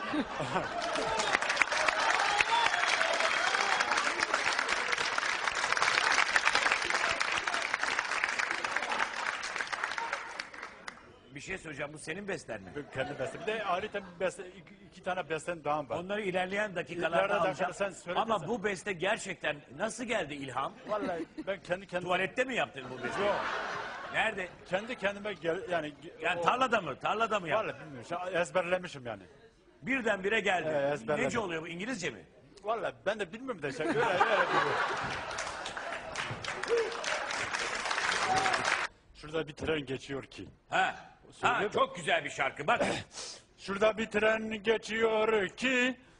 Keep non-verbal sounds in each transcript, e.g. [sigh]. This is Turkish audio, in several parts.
[laughs] Bir şey söyleyeceğim bu senin beslen mi? Kendi bestem. Bir de ayrıca bir beste, iki, iki tane bestem daha var. Onları ilerleyen dakikalarda İleride alacağım. sen söyle Ama desen. bu beste gerçekten nasıl geldi ilham? Vallahi ben kendi kendime, Tuvalette mi yaptın bu besteyi? Yok. Nerede? kendi kendime gel, yani, Yani o- tarlada mı? Tarlada mı yaptın? Vallahi bilmiyorum. Ezberlemişim yani. Birdenbire geldi. Evet, ezberledim. Nece oluyor bu? İngilizce mi? Vallahi ben de bilmiyorum da şey. Öyle, öyle biliyorum. Şurada bir tren geçiyor ki. Ha. Ha, Söyle. çok güzel bir şarkı. Bak. Şurada bir tren geçiyor ki.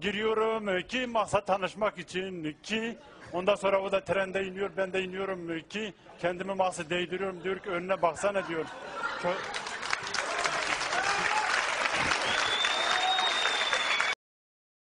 giriyorum ki masa tanışmak için ki. Ondan sonra o da trende iniyor, ben de iniyorum ki kendimi mahsus değdiriyorum diyor ki önüne baksana diyor. Kö-